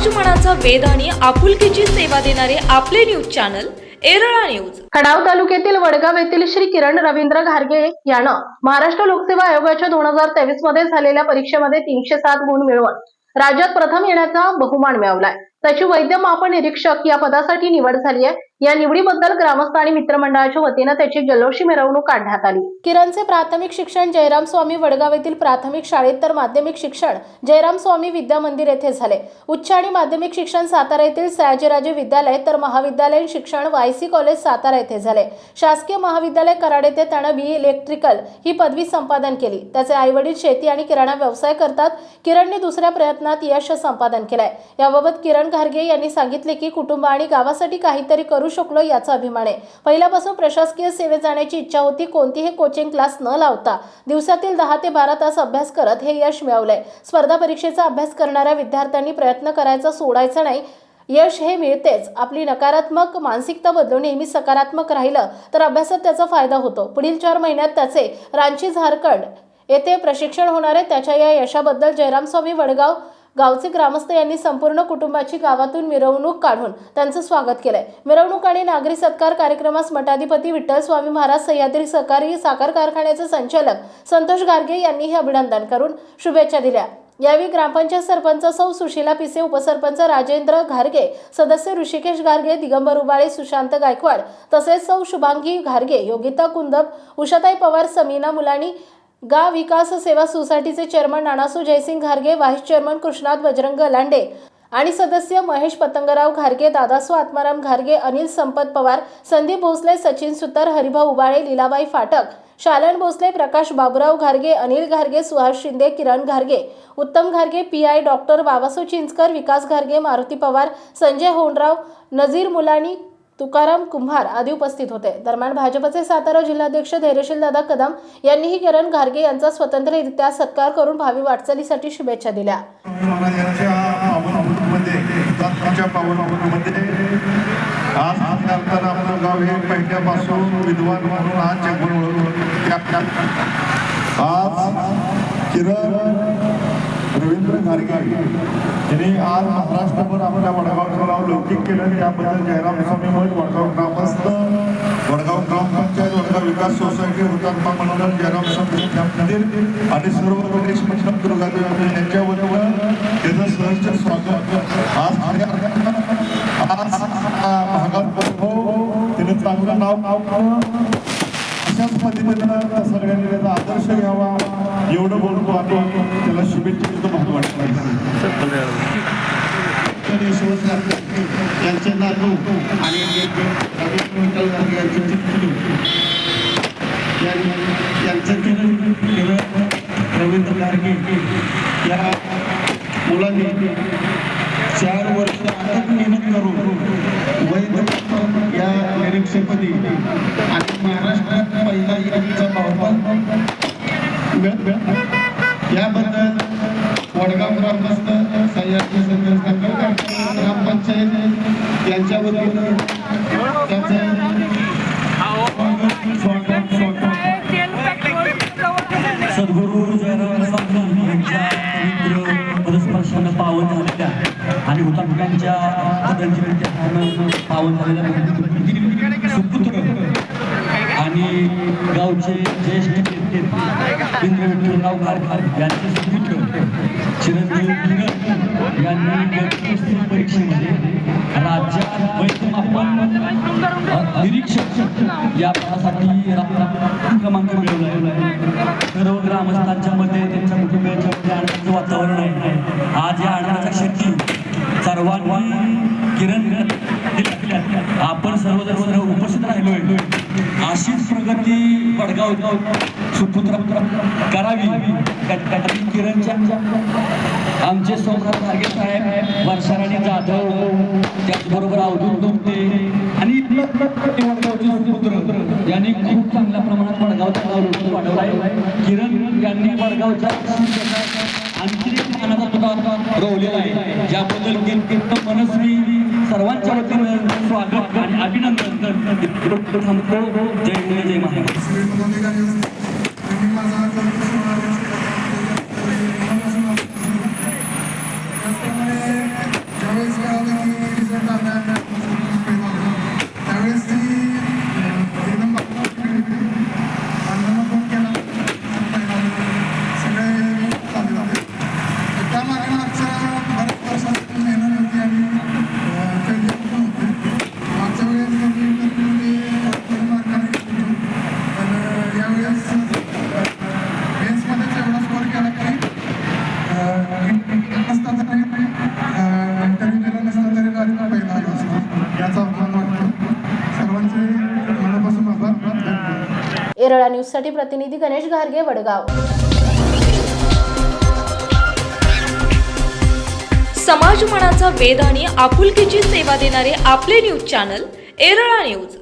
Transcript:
समाजमनाचा वेद आणि आपुलकीची सेवा देणारे आपले news channel Erala news. Khadav तालुक्यातील वडगाव येथील श्री किरण रवींद्र घारगे यानं महाराष्ट्र लोकसेवा आयोगाच्या दोन हजार तेवीसमध्ये झालेल्या परीक्षेमध्ये तीनशे सात गुण मिळवत राज्यात प्रथम येण्याचा बहुमान मिळवलाय. त्याची वैद्य मापन निरीक्षक या पदासाठी निवड झाली आहे. या निवडीबद्दल ग्रामस्थ आणि मित्रमंडळाच्या वतीनं त्याची जल्लोषी मिरवणूक काढण्यात आली. किरणचे प्राथमिक शिक्षण जयराम स्वामी वडगाव येथील प्राथमिक शाळेत तर माध्यमिक शिक्षण जयराम स्वामी विद्या मंदिर येथे झाले. उच्च आणि माध्यमिक शिक्षण सातारा येथील सयाजीराजे विद्यालय तर महाविद्यालयीन शिक्षण वायसी कॉलेज सातारा येथे झाले. शासकीय महाविद्यालय कराड येथे त्यानं बी इलेक्ट्रिकल ही पदवी संपादन केली. त्याचे आईवडील शेती आणि किराणा व्यवसाय करतात. किरणने दुसऱ्या प्रयत्नात यश संपादन केलंय. याबाबत किरण घारगे यांनी सांगितले की कुटुंब आणि गावासाठी काहीतरी करू शकलो याचा अभिमान आहे. पहिल्यापासून प्रशासकीय सेवेत जाण्याची इच्छा होती कोणतीही कोचिंग क्लास न लावता दिवसातील दहा ते बारा तास अभ्यास करत हे यश मिळवलंय. स्पर्धा परीक्षेचा अभ्यास करणाऱ्या विद्यार्थ्यांनी प्रयत्न करायचा सोडायचा नाही. यश हे मिळतेच. आपली नकारात्मक मानसिकता बदलून नेहमी सकारात्मक राहिलं तर अभ्यासात त्याचा फायदा होतो. पुढील चार महिन्यात त्याचे रांची झारखंड येथे प्रशिक्षण होणार आहे. त्याच्या या यशाबद्दल जयराम स्वामी वडगाव गावचे ग्रामस्थ यांनी संपूर्ण कुटुंबाची गावातून मिरवणूक काढून त्यांचं स्वागत केलंय. मिरवणूक आणि नागरी सत्कार कार्यक्रमास मठाधिपती विठ्ठल स्वामी महाराज सह्याद्री सहकारी साखर कारखान्याचे संचालक संतोष गार्गे यांनी हे अभिनंदन करून शुभेच्छा दिल्या. यावेळी ग्रामपंचायत सरपंच सौ सुशीला पिसे उपसरपंच राजेंद्र घारगे सदस्य ऋषिकेश घारगे दिगंबर उबाळे सुशांत गायकवाड तसेच सौ शुभांगी घारगे योगिता कुंदप उषाताई पवार समीना मुलाणी गा विकास सेवा सोसायटीचे चेअरमन नानासू जयसिंग घारगे व्हाईस चेअरमन कृष्णात बजरंग लांडे आणि सदस्य महेश पतंगराव घारगे दादासू आत्माराम घारगे अनिल संपत पवार संदीप भोसले सचिन सुतार हरिभाऊ उबाळे लीलाबाई फाटक शालन भोसले प्रकाश बाबुराव घारगे अनिल घारगे सुहास शिंदे किरण घारगे उत्तम घारगे पी आय डॉक्टर बाबासू चिंचकर विकास घारगे मारुती पवार संजय होंडराव नझीर मुलानी तुकाराम कुंभार आदी उपस्थित होते. दरम्यान भाजपचे सातारा जिल्हाध्यक्ष धैर्यशील दादा कदम यांनीही किरण घारगे यांचा स्वतंत्ररित्या सत्कार करून भावी वाटचालीसाठी शुभेच्छा दिल्या. आज करताना आपलं गाव हे पहिल्यापासून विद्वान म्हणून आज जगभर ओळखलं आज किरण रवींद्र घारगे यांनी आज महाराष्ट्रभर आपल्या वडगाव नाव केलं त्याबद्दल जयराम स्वामी मठ वडगाव ग्रामस्थ वडगाव ग्रामपंचायत वडगाव विकास सोसायटी हुतात्मा मंडळ जयराम स्वामी मंदिर आणि सर्व गणेश मंडळ दुर्गादेव यांच्या वतीनं त्याचं सहर्ष स्वागत. आज आज भागात वैभव त्याने चांगलं नाव नाव अशाच पद्धतीनं सगळ्यांनी त्याचा आदर्श घ्यावा एवढं बोलतो आपण त्याला शुभेच्छा देतो भाग वाटतं यांचे नातू आणि यांचे यांचं किरण किरण रवींद्र गार्गे या मुलांनी चार वर्ष अथक मेहनत करून वैध या निरीक्षकपदी आणि महाराष्ट्रात पहिला यांचा बहुमान मिळ- याबद्दल वडगाव ग्रामस्थ सह्याद्री संघर्ष ग्रामपंचायत यांच्या वतीनं सद्गुरू जयराम स्वामी यांच्या पवित्र पदस्पर्शानं पावन झालेल्या आणि हुतात्म्यांच्या पदांच्या पावन झालेल्या सुपुत्र आणि गावचे ज्येष्ठ नेते इंद्र विठ्ठलराव गारकार यांचे सुपुत्र चिरंजीव यांनी व्यक्तिस्थित परीक्षेमध्ये राज्यात वैद्यमापन निरीक्षक या पदासाठी क्रमांक मिळवला आहे. सर्व ग्रामस्थांच्या मध्ये त्यांच्या कुटुंबियांच्या मध्ये आनंदाचं वातावरण आहे. आज या आनंदाच्या क्षणी सर्वांनी किरण दिल्या. आपण सर्वजण सर्व उपस्थित राहिलोय अशीच प्रगती वडगाव सुपुत्र करावी. किरणच्या आमचे सोमनाथ मार्गे साहेब वर्षाराणी जाधव त्याचबरोबर अवधूत दुमते आणि वडगावचे सुपुत्र यांनी खूप चांगल्या प्रमाणात वडगावचा नाव वाढवला आहे. किरण यांनी वडगावच्या आणखी एक मानाचा तुला रोवलेला आहे. ज्याबद्दल किंत मनस्वी सर्वांच्या वतीने स्वागत आणि अभिनंदन जय जय महाराज एरळा न्यूजसाठी न्यूजसाठी प्रतिनिधी गणेश घारगे वडगाव. समाज मनाचा वेद आणि आपुलकीची सेवा देणारे आपले न्यूज चॅनल एरळा न्यूज